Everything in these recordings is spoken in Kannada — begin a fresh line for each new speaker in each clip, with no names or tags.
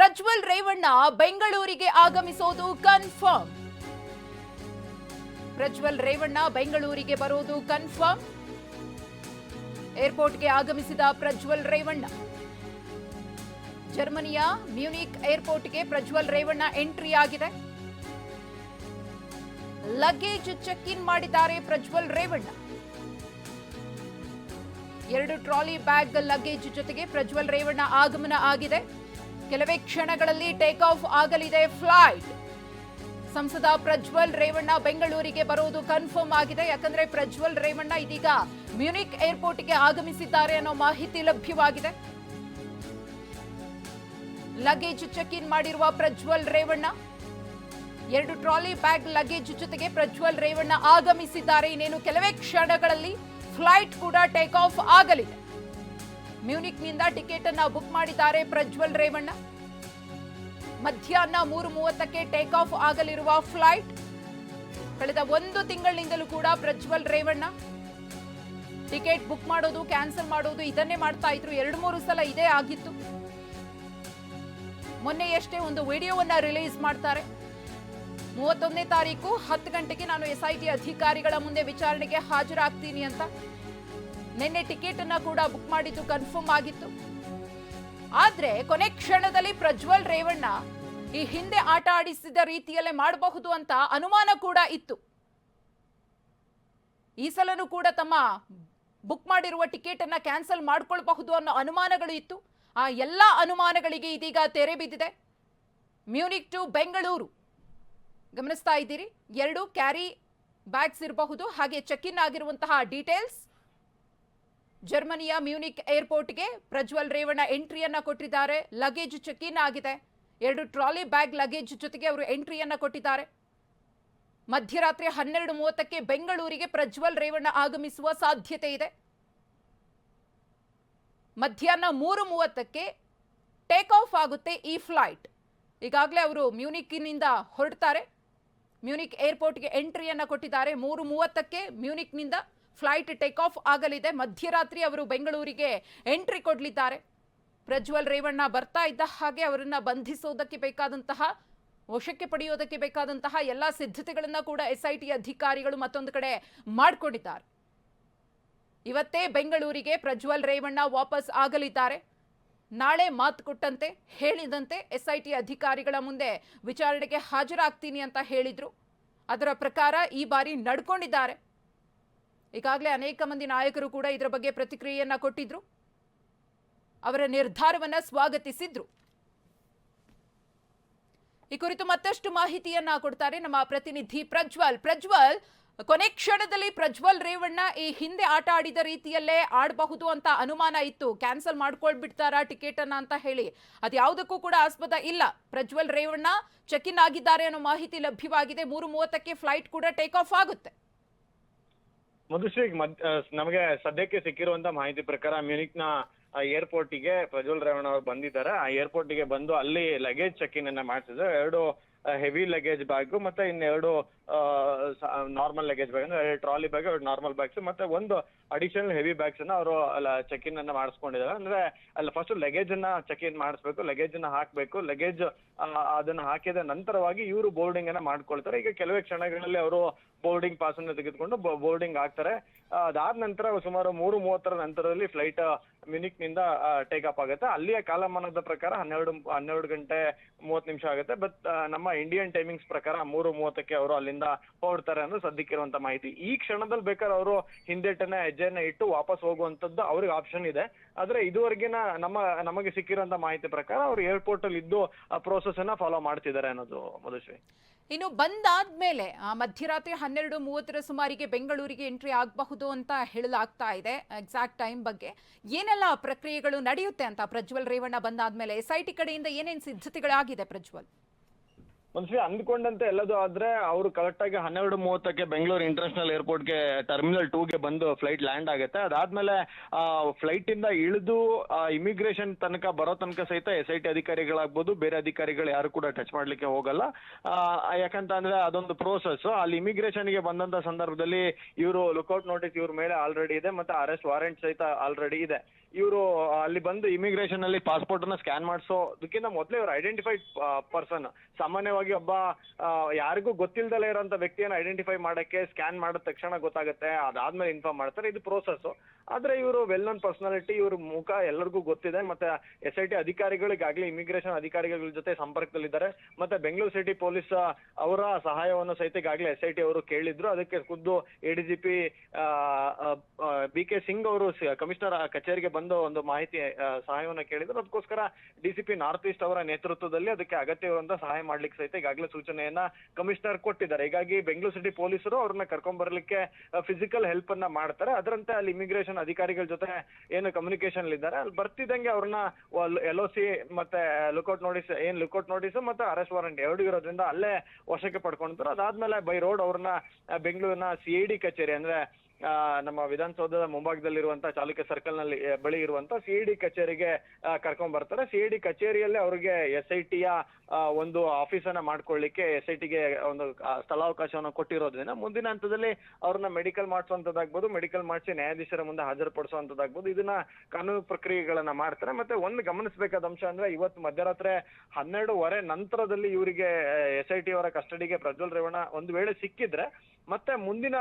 ಪ್ರಜ್ವಲ್ ರೇವಣ್ಣ ಬೆಂಗಳೂರಿಗೆ ಆಗಮಿಸೋದು ಕನ್ಫರ್ಮ್. ಪ್ರಜ್ವಲ್ ರೇವಣ್ಣ ಬೆಂಗಳೂರಿಗೆ ಬರೋದು ಕನ್ಫರ್ಮ್. ಏರ್ಪೋರ್ಟ್ಗೆ ಆಗಮಿಸಿದ ಪ್ರಜ್ವಲ್ ರೇವಣ್ಣ. ಜರ್ಮನಿಯ ಮ್ಯೂನಿಕ್ ಏರ್ಪೋರ್ಟ್ಗೆ ಪ್ರಜ್ವಲ್ ರೇವಣ್ಣ ಎಂಟ್ರಿ ಆಗಿದೆ. ಲಗೇಜ್ ಚೆಕ್ ಇನ್ ಮಾಡಿದ್ದಾರೆ ಪ್ರಜ್ವಲ್ ರೇವಣ್ಣ. ಎರಡು ಟ್ರಾಲಿ ಬ್ಯಾಗ್ ಲಗೇಜ್ ಜೊತೆಗೆ ಪ್ರಜ್ವಲ್ ರೇವಣ್ಣ ಆಗಮನ ಆಗಿದೆ. ಕೆಲವೇ ಕ್ಷಣಗಳಲ್ಲಿ ಟೇಕ್ ಆಫ್ ಆಗಲಿದೆ ಫ್ಲೈಟ್ ಸಂಸದ ಪ್ರಜ್ವಲ್ ರೇವಣ್ಣ ಬೆಂಗಳೂರಿಗೆ ಬರೋದು ಕನ್ಫರ್ಮ್ ಆಗಿದೆ. ಯಾಕಂದ್ರೆ ಪ್ರಜ್ವಲ್ ರೇವಣ್ಣ ಇದೀಗ ಮ್ಯೂನಿಕ್ ಏರ್ಪೋರ್ಟ್ಗೆ ಆಗಮಿಸಿದ್ದಾರೆ ಅನ್ನೋ ಮಾಹಿತಿ ಲಭ್ಯವಾಗಿದೆ. ಲಗೇಜ್ ಚೆಕ್ ಇನ್ ಮಾಡಿರುವ ಪ್ರಜ್ವಲ್ ರೇವಣ್ಣ. ಎರಡು ಟ್ರಾಲಿ ಬ್ಯಾಗ್ ಲಗೇಜ್ ಜೊತೆಗೆ ಪ್ರಜ್ವಲ್ ರೇವಣ್ಣ ಆಗಮಿಸಿದ್ದಾರೆ. ಇನ್ನೇನು ಕೆಲವೇ ಕ್ಷಣಗಳಲ್ಲಿ ಫ್ಲೈಟ್ ಕೂಡ ಟೇಕ್ ಆಫ್ ಆಗಲಿದೆ. ಮ್ಯೂನಿಕ್ನಿಂದ ಟಿಕೆಟ್ ಅನ್ನ ಬುಕ್ ಮಾಡಿದ್ದಾರೆ ಪ್ರಜ್ವಲ್ ರೇವಣ್ಣ. ಮಧ್ಯಾಹ್ನ ಮೂರು ಮೂವತ್ತಕ್ಕೆ ಟೇಕ್ ಆಫ್ ಆಗಲಿರುವ ಫ್ಲೈಟ್. ಕಳೆದ ಒಂದು ತಿಂಗಳಿನಿಂದಲೂ ಕೂಡ ಪ್ರಜ್ವಲ್ ರೇವಣ್ಣ. ಟಿಕೆಟ್ ಬುಕ್ ಮಾಡೋದು, ಕ್ಯಾನ್ಸಲ್ ಮಾಡೋದು ಇದನ್ನೇ ಮಾಡ್ತಾ ಇದ್ರು. ಎರಡು ಮೂರು ಸಲ ಇದೇ ಆಗಿತ್ತು. ಮೊನ್ನೆಯಷ್ಟೇ ಒಂದು ವಿಡಿಯೋವನ್ನ ರಿಲೀಸ್ ಮಾಡ್ತಾರೆ. ಮೂವತ್ತೊಂದನೇ ತಾರೀಕು ಹತ್ತು ಗಂಟೆಗೆ ನಾನು ಎಸ್ ಐ ಟಿ ಅಧಿಕಾರಿಗಳ ಮುಂದೆ ವಿಚಾರಣೆಗೆ ಹಾಜರಾಗ್ತೀನಿ ಅಂತ. ನಿನ್ನೆ ಟಿಕೆಟ್ ಅನ್ನ ಕೂಡ ಬುಕ್ ಮಾಡಿದ್ದು ಕನ್ಫರ್ಮ್ ಆಗಿತ್ತು. ಆದ್ರೆ ಕೊನೆ ಕ್ಷಣದಲ್ಲಿ ಪ್ರಜ್ವಲ್ ರೇವಣ್ಣ ಈ ಹಿಂದೆ ಆಟ ಆಡಿಸಿದ ರೀತಿಯಲ್ಲೇ ಮಾಡಬಹುದು ಅಂತ ಅನುಮಾನ ಕೂಡ ಇತ್ತು. ಈ ಸಲನೂ ಕೂಡ ತಮ್ಮ ಬುಕ್ ಮಾಡಿರುವ ಟಿಕೆಟ್ ಅನ್ನ ಕ್ಯಾನ್ಸಲ್ ಮಾಡ್ಕೊಳ್ಬಹುದು ಅನ್ನೋ ಅನುಮಾನಗಳು ಇತ್ತು. ಆ ಎಲ್ಲ ಅನುಮಾನಗಳಿಗೆ ಇದೀಗ ತೆರೆ ಬಿದ್ದಿದೆ. Munich to Bengaluru. ಗಮನಿಸ್ತಾ ಇದ್ದೀರಿ, ಎರಡು ಕ್ಯಾರಿ ಬ್ಯಾಗ್ಸ್ ಇರಬಹುದು, ಹಾಗೆ ಚೆಕ್ ಇನ್ ಆಗಿರುವಂತಹ ಡೀಟೇಲ್ಸ್. ಜರ್ಮನಿಯ ಮ್ಯೂನಿಕ್ ಏರ್ಪೋರ್ಟ್ಗೆ ಪ್ರಜ್ವಲ್ ರೇವಣ್ಣ ಎಂಟ್ರಿಯನ್ನ ಕೊಟ್ಟಿದ್ದಾರೆ. ಲಗೇಜ್ ಚೆಕ್ ಇನ್ ಆಗಿದೆ. ಎರಡು ಟ್ರಾಲಿ ಬ್ಯಾಗ್ ಲಗೇಜ್ ಜೊತೆಗೆ ಅವರು ಎಂಟ್ರಿಯನ್ನ ಕೊಟ್ಟಿದ್ದಾರೆ. ಮಧ್ಯರಾತ್ರಿ ಹನ್ನೆರಡು ಮೂವತ್ತಕ್ಕೆ ಬೆಂಗಳೂರಿಗೆ ಪ್ರಜ್ವಲ್ ರೇವಣ್ಣ ಆಗಮಿಸುವ ಸಾಧ್ಯತೆ ಇದೆ. ಮಧ್ಯಾಹ್ನ ಮೂರು ಮೂವತ್ತಕ್ಕೆ ಟೇಕ್ ಆಫ್ ಆಗುತ್ತೆ ಈ ಫ್ಲೈಟ್ ಈಗಾಗಲೇ ಅವರು ಮ್ಯೂನಿಕ್ನಿಂದ ಹೊರಡ್ತಾರೆ. ಮ್ಯೂನಿಕ್ ಏರ್ಪೋರ್ಟ್ಗೆ ಎಂಟ್ರಿಯನ್ನು ಕೊಟ್ಟಿದ್ದಾರೆ. ಮೂರು ಮೂವತ್ತಕ್ಕೆ ಮ್ಯೂನಿಕ್ನಿಂದ ಫ್ಲೈಟ್ ಟೇಕ್ ಆಫ್ ಆಗಲಿದೆ. ಮಧ್ಯರಾತ್ರಿ ಅವರು ಬೆಂಗಳೂರಿಗೆ ಎಂಟ್ರಿ ಕೊಡಲಿದ್ದಾರೆ. ಪ್ರಜ್ವಲ್ ರೇವಣ್ಣ ಬರ್ತಾ ಇದ್ದ ಹಾಗೆ ಅವರನ್ನು ಬಂಧಿಸೋದಕ್ಕೆ ಬೇಕಾದಂತಹ, ವಶಕ್ಕೆ ಪಡೆಯೋದಕ್ಕೆ ಬೇಕಾದಂತಹ ಎಲ್ಲ ಸಿದ್ಧತೆಗಳನ್ನು ಕೂಡ ಎಸ್ ಐ ಟಿ ಅಧಿಕಾರಿಗಳು ಮತ್ತೊಂದು ಕಡೆ ಮಾಡಿಕೊಂಡಿದ್ದಾರೆ. ಇವತ್ತೇ ಬೆಂಗಳೂರಿಗೆ ಪ್ರಜ್ವಲ್ ರೇವಣ್ಣ ವಾಪಸ್ ಆಗಲಿದ್ದಾರೆ. ನಾಳೆ ಮಾತು ಕೊಟ್ಟಂತೆ, ಹೇಳಿದಂತೆ ಎಸ್ ಐ ಟಿ ಅಧಿಕಾರಿಗಳ ಮುಂದೆ ವಿಚಾರಣೆಗೆ ಹಾಜರಾಗ್ತೀನಿ ಅಂತ ಹೇಳಿದ್ರು. ಅದರ ಪ್ರಕಾರ ಈ ಬಾರಿ ನಡ್ಕೊಂಡಿದ್ದಾರೆ. ಈಗಾಗಲೇ ಅನೇಕ ಮಂದಿ ನಾಯಕರು ಕೂಡ ಇದರ ಬಗ್ಗೆ ಪ್ರತಿಕ್ರಿಯೆಯನ್ನ ಕೊಟ್ಟಿದ್ರು. ಅವರ ನಿರ್ಧಾರವನ್ನ ಸ್ವಾಗತಿಸಿದ್ರು. ಈ ಕುರಿತು ಮತ್ತಷ್ಟು ಮಾಹಿತಿಯನ್ನ ಕೊಡ್ತಾರೆ ನಮ್ಮ ಪ್ರತಿನಿಧಿ ಪ್ರಜ್ವಲ್. ಪ್ರಜ್ವಲ್, ಕೊನೆ ಕ್ಷಣದಲ್ಲಿ ಪ್ರಜ್ವಲ್ ರೇವಣ್ಣ ಈ ಹಿಂದೆ ಆಟ ಆಡಿದ ರೀತಿಯಲ್ಲೇ ಆಡಬಹುದು ಅಂತ ಅನುಮಾನ ಇತ್ತು. ಕ್ಯಾನ್ಸಲ್ ಮಾಡ್ಕೊಳ್ಬಿಡ್ತಾರಾ ಟಿಕೆಟ್ ಅನ್ನ ಅಂತ ಹೇಳಿ. ಅದ್ಯಾವುದಕ್ಕೂ ಕೂಡ ಆಸ್ಪದ ಇಲ್ಲ. ಪ್ರಜ್ವಲ್ ರೇವಣ್ಣ ಚೆಕ್ ಇನ್ ಆಗಿದ್ದಾರೆ ಅನ್ನೋ ಮಾಹಿತಿ ಲಭ್ಯವಾಗಿದೆ. ಮೂರು ಮೂವತ್ತಕ್ಕೆ ಫ್ಲೈಟ್ ಕೂಡ ಟೇಕ್ ಆಫ್ ಆಗುತ್ತೆ.
ಮಧುಶ್ರೀ ಮದ್ ನಮಗೆ ಸದ್ಯಕ್ಕೆ ಸಿಕ್ಕಿರುವಂತ ಮಾಹಿತಿ ಪ್ರಕಾರ ಮ್ಯೂನಿಕ್ನ ಏರ್ಪೋರ್ಟ್ಗೆ ಪ್ರಜ್ವಲ್ ರೇವಣ್ಣ ಅವರು ಬಂದಿದ್ದಾರೆ. ಆ ಏರ್ಪೋರ್ಟ್ಗೆ ಬಂದು ಅಲ್ಲಿ ಲಗೇಜ್ ಚೆಕ್ ಇನ್ ಅನ್ನ ಮಾಡಿಸಿದ್ರು ಎರಡು ಹೆವಿ ಲಗೇಜ್ ಬ್ಯಾಗ್ ಮತ್ತೆ ಇನ್ನೆರಡು ನಾರ್ಮಲ್ ಲಗೇಜ್ ಬ್ಯಾಗ್ ಅಂದ್ರೆ ಟ್ರಾಲಿ ಬ್ಯಾಗ್ ಎರಡು ನಾರ್ಮಲ್ ಬ್ಯಾಗ್ಸ್ ಮತ್ತೆ ಒಂದು ಅಡಿಷನಲ್ ಹೆವಿ ಬ್ಯಾಗ್ಸ್ ಅನ್ನ ಅವರು ಅಲ್ಲ ಚೆಕ್ ಇನ್ ಅನ್ನ ಮಾಡಿಸ್ಕೊಂಡಿದ್ದಾರೆ. ಅಂದ್ರೆ ಅಲ್ಲಿ ಫಸ್ಟ್ ಲಗೇಜ್ ಅನ್ನ ಚೆಕ್ ಇನ್ ಮಾಡಿಸ್ಬೇಕು ಲಗೇಜ್ ಅನ್ನ ಹಾಕ್ಬೇಕು ಲಗೇಜ್ ಅದನ್ನ ಹಾಕಿದ ನಂತರವಾಗಿ ಇವರು ಬೋರ್ಡಿಂಗ್ ಅನ್ನ ಮಾಡ್ಕೊಳ್ತಾರೆ. ಈಗ ಕೆಲವೇ ಕ್ಷಣಗಳಲ್ಲಿ ಅವರು ಬೋರ್ಡಿಂಗ್ ಪಾಸ್ ಅನ್ನು ತೆಗೆದುಕೊಂಡು ಬೋರ್ಡಿಂಗ್ ಆಗ್ತಾರೆ. ಅದಾದ ನಂತರ ಸುಮಾರು ಮೂರು ಮೂವತ್ತರ ನಂತರದಲ್ಲಿ ಫ್ಲೈಟ್ ಮ್ಯೂನಿಕ್ನಿಂದ ಟೇಕ್ ಅಪ್ ಆಗುತ್ತೆ. ಅಲ್ಲಿಯ ಕಾಲಮಾನದ ಪ್ರಕಾರ ಹನ್ನೆರಡು ಹನ್ನೆರಡು ಗಂಟೆ ಮೂವತ್ತು ನಿಮಿಷ ಆಗುತ್ತೆ. ಬಟ್ ನಮ್ಮ ಇಂಡಿಯನ್ ಟೈಮಿಂಗ್ಸ್ ಪ್ರಕಾರ ಮೂರು ಮೂವತ್ತಕ್ಕೆ ಅವರು ಅಲ್ಲಿಂದ ಹೊರಡ್ತಾರೆ ಅನ್ನೋ ಸದ್ಯಕ್ಕಿರುವಂತ ಮಾಹಿತಿ. ಈ ಕ್ಷಣದಲ್ಲಿ ಬೇಕಾದ್ರೆ ಅವರು ಹಿಂದೆಟನ್ನ ಹೆಜ್ಜೆಯನ್ನ ಇಟ್ಟು ವಾಪಸ್ ಹೋಗುವಂತದ್ದು ಅವ್ರಿಗೆ ಆಪ್ಷನ್ ಇದೆ. ಆದ್ರೆ ಇದುವರೆಗಿನ ನಮ್ಮ, ನಮಗೆ ಸಿಕ್ಕಿರುವಂತ ಮಾಹಿತಿ ಪ್ರಕಾರ ಅವ್ರು ಏರ್ಪೋರ್ಟ್ ಅಲ್ಲಿ ಇದ್ದು ಪ್ರೋಸೆಸ್ ಅನ್ನ ಫಾಲೋ ಮಾಡ್ತಿದ್ದಾರೆ ಅನ್ನೋದು ಮಧುಶ್ರೀ.
ಇನ್ನು ಬಂದಾದ್ಮೇಲೆ ಮಧ್ಯರಾತ್ರಿ ಹನ್ನೆರಡು ಮೂವತ್ತರ ಸುಮಾರಿಗೆ ಬೆಂಗಳೂರಿಗೆ ಎಂಟ್ರಿ ಆಗಬಹುದು ಅಂತ ಹೇಳಲಾಗ್ತಾ ಇದೆ ಎಕ್ಸಾಕ್ಟ್ ಟೈಮ್ ಬಗ್ಗೆ. ಏನೆಲ್ಲ ಪ್ರಕ್ರಿಯೆಗಳು ನಡೆಯುತ್ತೆ ಅಂತ ಪ್ರಜ್ವಲ್ ರೇವಣ್ಣ ಬಂದಾದ್ಮೇಲೆ? ಎಸ್ ಐ ಕಡೆಯಿಂದ ಏನೇನು ಸಿದ್ಧತೆಗಳಾಗಿದೆ ಪ್ರಜ್ವಲ್?
ಮನುಷ್ಯ ಅಂದ್ಕೊಂಡಂತೆ ಎಲ್ಲದು ಆದ್ರೆ ಅವರು ಕರೆಕ್ಟ್ ಆಗಿ ಹನ್ನೆರಡು ಮೂವತ್ತಕ್ಕೆ ಬೆಂಗಳೂರು ಇಂಟರ್ನ್ಯಾಷನಲ್ ಏರ್ಪೋರ್ಟ್ಗೆ ಟರ್ಮಿನಲ್ ಟೂ ಗೆ ಬಂದು ಫ್ಲೈಟ್ ಲ್ಯಾಂಡ್ ಆಗುತ್ತೆ. ಅದಾದ್ಮೇಲೆ ಫ್ಲೈಟ್ ಇಂದ ಇಳಿದು ಇಮಿಗ್ರೇಷನ್ ತನಕ ಬರೋ ತನಕ ಸಹಿತ ಎಸ್ ಐ ಟಿ ಅಧಿಕಾರಿಗಳಾಗ್ಬೋದು ಬೇರೆ ಅಧಿಕಾರಿಗಳು ಯಾರು ಕೂಡ ಟಚ್ ಮಾಡ್ಲಿಕ್ಕೆ ಹೋಗಲ್ಲ. ಆ, ಯಾಕಂತ ಅಂದ್ರೆ ಅದೊಂದು ಪ್ರೋಸೆಸ್ ಅಲ್ಲಿ ಇಮಿಗ್ರೇಷನ್ಗೆ ಬಂದಂತ ಸಂದರ್ಭದಲ್ಲಿ ಇವರು ಲುಕೌಟ್ ನೋಟಿಸ್ ಇವ್ರ ಮೇಲೆ ಆಲ್ರೆಡಿ ಇದೆ ಮತ್ತೆ ಅರೆಸ್ಟ್ ವಾರೆಂಟ್ ಸಹಿತ ಆಲ್ರೆಡಿ ಇದೆ. ಇವರು ಅಲ್ಲಿ ಬಂದು ಇಮಿಗ್ರೇಷನ್ ಅಲ್ಲಿ ಪಾಸ್ಪೋರ್ಟ್ ಅನ್ನ ಸ್ಕ್ಯಾನ್ ಮಾಡಿಸೋದಕ್ಕಿಂತ ಮೊದಲೇ ಇವರು ಐಡೆಂಟಿಫೈಡ್ ಪರ್ಸನ್ ಸಾಮಾನ್ಯವಾಗಿ ಒಬ್ಬ ಯಾರಿಗೂ ಗೊತ್ತಿಲ್ದಲೇ ಇರೋಂಥ ವ್ಯಕ್ತಿಯನ್ನು ಐಡೆಂಟಿಫೈ ಮಾಡಕ್ಕೆ ಸ್ಕ್ಯಾನ್ ಮಾಡಿದ ತಕ್ಷಣ ಗೊತ್ತಾಗುತ್ತೆ. ಅದಾದ್ಮೇಲೆ ಇನ್ಫಾರ್ಮ್ ಮಾಡ್ತಾರೆ. ಇದು ಪ್ರೋಸೆಸ್ ಆದ್ರೆ ಇವರು ವೆಲ್ ನೋನ್ ಪರ್ಸನಾಲಿಟಿ ಇವ್ರ ಮುಖ ಎಲ್ಲರಿಗೂ ಗೊತ್ತಿದೆ. ಮತ್ತೆ ಎಸ್ ಐ ಟಿ ಅಧಿಕಾರಿಗಳಿಗಾಗ್ಲಿ ಇಮಿಗ್ರೇಷನ್ ಅಧಿಕಾರಿಗಳ ಜೊತೆ ಸಂಪರ್ಕದಲ್ಲಿದ್ದಾರೆ. ಮತ್ತೆ ಬೆಂಗಳೂರು ಸಿಟಿ ಪೊಲೀಸ್ ಅವರ ಸಹಾಯವನ್ನು ಸಹಿತ ಈಗಾಗಲೇ ಎಸ್ ಐ ಟಿ ಅವರು ಕೇಳಿದ್ರು. ಅದಕ್ಕೆ ಖುದ್ದು A D B K Singh ಅವರು ಕಮಿಷನರ್ ಕಚೇರಿಗೆ ಬಂದು ಒಂದು ಮಾಹಿತಿ ಸಹಾಯವನ್ನ ಕೇಳಿದ್ರು. ಅದಕ್ಕೋಸ್ಕರ ಡಿಸಿಪಿ ನಾರ್ತ್ ಈಸ್ಟ್ ಅವರ ನೇತೃತ್ವದಲ್ಲಿ ಅದಕ್ಕೆ ಅಗತ್ಯವಿರುವಂತಹ ಸಹಾಯ ಮಾಡ್ಲಿಕ್ಕೆ ಸಹಿತ ಈಗಾಗಲೇ ಸೂಚನೆಯನ್ನ ಕಮಿಷನರ್ ಕೊಟ್ಟಿದ್ದಾರೆ. ಹೀಗಾಗಿ ಬೆಂಗಳೂರು ಸಿಟಿ ಪೊಲೀಸರು ಅವ್ರನ್ನ ಕರ್ಕೊಂಡ್ ಬರ್ಲಿಕ್ಕೆ ಫಿಸಿಕಲ್ ಹೆಲ್ಪ್ ಅನ್ನ ಮಾಡ್ತಾರೆ. ಅದರಂತೆ ಅಲ್ಲಿ ಇಮಿಗ್ರೇಷನ್ ಅಧಿಕಾರಿಗಳ ಜೊತೆ ಏನು ಕಮ್ಯುನಿಕೇಶನ್ ಇದ್ದಾರೆ. ಅಲ್ಲಿ ಬರ್ತಿದ್ದಂಗೆ ಅವ್ರನ್ನ ಎಲ್ ಒ ಸಿ ಮತ್ತೆ ಲುಕೌಟ್ ನೋಟಿಸ್ ಏನ್ ಲುಕೌಟ್ ನೋಟಿಸ್ ಮತ್ತೆ ಅರೆಸ್ಟ್ ವಾರೆಂಟ್ ಎರಡು ಇರೋದ್ರಿಂದ ಅಲ್ಲೇ ವಶಕ್ಕೆ ಪಡ್ಕೊಂತಾರೆ ಅದಾದ್ಮೇಲೆ ಬೈ ರೋಡ್ ಅವ್ರನ್ನ ಬೆಂಗಳೂರಿನ ಸಿ ಐ ಕಚೇರಿ ಅಂದ್ರೆ ಆ, ನಮ್ಮ ವಿಧಾನಸೌಧದ ಮುಂಭಾಗದಲ್ಲಿರುವಂತ ಚಾಲುಕ್ಯ ಸರ್ಕಲ್ನಲ್ಲಿ ಆ, ಬಳಿ ಇರುವಂತ ಸಿ ಡಿ ಕಚೇರಿಗೆ ಕರ್ಕೊಂಡ್ ಬರ್ತಾರೆ. ಸಿ ಡಿ ಕಚೇರಿಯಲ್ಲಿ ಅವರಿಗೆ ಎಸ್ ಐ ಟಿಯ ಒಂದು ಆಫೀಸ್ ಅನ್ನ ಮಾಡ್ಕೊಳ್ಳಿಕ್ಕೆ ಎಸ್ ಐ ಟಿಗೆ ಒಂದು ಆ, ಸ್ಥಳಾವಕಾಶವನ್ನು ಕೊಟ್ಟಿರೋದ್ರಿಂದ ಮುಂದಿನ ಹಂತದಲ್ಲಿ ಅವ್ರನ್ನ ಮೆಡಿಕಲ್ ಮಾಡಿಸುವಂತದ್ದಾಗ್ಬೋದು ಮೆಡಿಕಲ್ ಮಾಡಿಸಿ ನ್ಯಾಯಾಧೀಶರ ಮುಂದೆ ಹಾಜರುಪಡಿಸುವಂತದ್ದಾಗ್ಬೋದು. ಇದನ್ನ ಕಾನೂನು ಪ್ರಕ್ರಿಯೆಗಳನ್ನ ಮಾಡ್ತಾರೆ. ಮತ್ತೆ ಒಂದು ಗಮನಿಸಬೇಕಾದ ಅಂಶ ಅಂದ್ರೆ ಇವತ್ತು ಮಧ್ಯರಾತ್ರಿ ಹನ್ನೆರಡುವರೆ ನಂತರದಲ್ಲಿ ಇವರಿಗೆ ಎಸ್ ಐ ಟಿ ಅವರ ಕಸ್ಟಡಿಗೆ ಪ್ರಜ್ವಲ್ ರೇವಣ್ಣ ಒಂದು ವೇಳೆ ಸಿಕ್ಕಿದ್ರೆ ಮತ್ತೆ ಮುಂದಿನ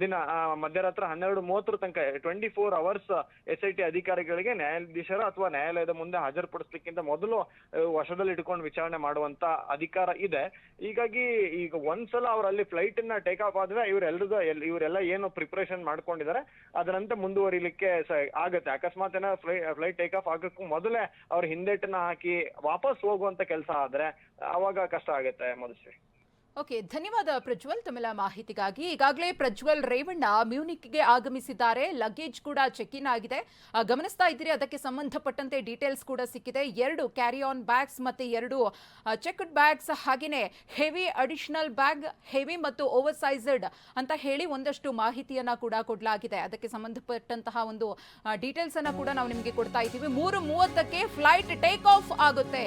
ದಿನ ಮಧ್ಯರಾತ್ರಿ ಹನ್ನೆರಡು ಮೂವತ್ತರ ತನಕ twenty four hours S I T ಅಧಿಕಾರಿಗಳಿಗೆ ನ್ಯಾಯಾಧೀಶರ ಅಥವಾ ನ್ಯಾಯಾಲಯದ ಮುಂದೆ ಹಾಜರುಪಡಿಸ್ಲಿಕ್ಕಿಂತ ಮೊದಲು ವಶದಲ್ಲಿ ಇಟ್ಕೊಂಡು ವಿಚಾರಣೆ ಮಾಡುವಂತ ಅಧಿಕಾರ ಇದೆ. ಹೀಗಾಗಿ ಈಗ ಒಂದ್ಸಲ ಅವರಲ್ಲಿ ಫ್ಲೈಟ್ನ ಟೇಕ್ ಆಫ್ ಆದ್ರೆ ಇವರೆಲ್ಲರಿಗೂ ಇವರೆಲ್ಲ ಏನು ಪ್ರಿಪರೇಷನ್ ಮಾಡ್ಕೊಂಡಿದ್ದಾರೆ ಅದರಂತೆ ಮುಂದುವರಿಲಿಕ್ಕೆ ಆಗತ್ತೆ. ಅಕಸ್ಮಾತ್ ಏನೋ ಫ್ಲೈ ಫ್ಲೈಟ್ ಟೇಕ್ ಆಫ್ ಆಗಕ್ಕೂ ಮೊದಲೇ ಅವ್ರ ಹಿಂದೇಟನ್ನ ಹಾಕಿ ವಾಪಸ್ ಹೋಗುವಂತ ಕೆಲಸ ಆದ್ರೆ, ಅವಾಗ ಕಷ್ಟ ಆಗುತ್ತೆ ಮಧುಶ್ರೀ.
ಓಕೆ, ಧನ್ಯವಾದ ಪ್ರಜ್ವಲ್ ತಮ್ಮೆಲ್ಲ ಮಾಹಿತಿಗಾಗಿ. ಈಗಾಗಲೇ ಪ್ರಜ್ವಲ್ ರೇವಣ್ಣ ಮ್ಯೂನಿಕ್ಗೆ ಆಗಮಿಸಿದ್ದಾರೆ. ಲಗೇಜ್ ಕೂಡ ಚೆಕ್ ಇನ್ ಆಗಿದೆ ಗಮನಿಸ್ತಾ ಇದ್ದೀರಿ, ಅದಕ್ಕೆ ಸಂಬಂಧಪಟ್ಟಂತೆ ಡೀಟೇಲ್ಸ್ ಕೂಡ ಸಿಕ್ಕಿದೆ. ಎರಡು ಕ್ಯಾರಿ ಆನ್ ಬ್ಯಾಗ್ಸ್ ಮತ್ತೆ ಎರಡು ಚೆಕ್ಡ್ ಬ್ಯಾಗ್ಸ್ ಹಾಗೆಯೇ ಹೆವಿ ಅಡಿಷನಲ್ ಬ್ಯಾಗ್ ಹೆವಿ ಮತ್ತು ಓವರ್ ಸೈಜ್ಡ್ ಅಂತ ಹೇಳಿ ಒಂದಷ್ಟು ಮಾಹಿತಿಯನ್ನ ಕೂಡ ಕೊಡಲಾಗಿದೆ. ಅದಕ್ಕೆ ಸಂಬಂಧಪಟ್ಟಂತಹ ಒಂದು ಡೀಟೇಲ್ಸ್ ಅನ್ನ ಕೂಡ ನಾವು ನಿಮಗೆ ಕೊಡ್ತಾ ಇದ್ದೀವಿ. ಮೂರು ಮೂವತ್ತಕ್ಕೆ ಫ್ಲೈಟ್ ಟೇಕ್ ಆಫ್ ಆಗುತ್ತೆ.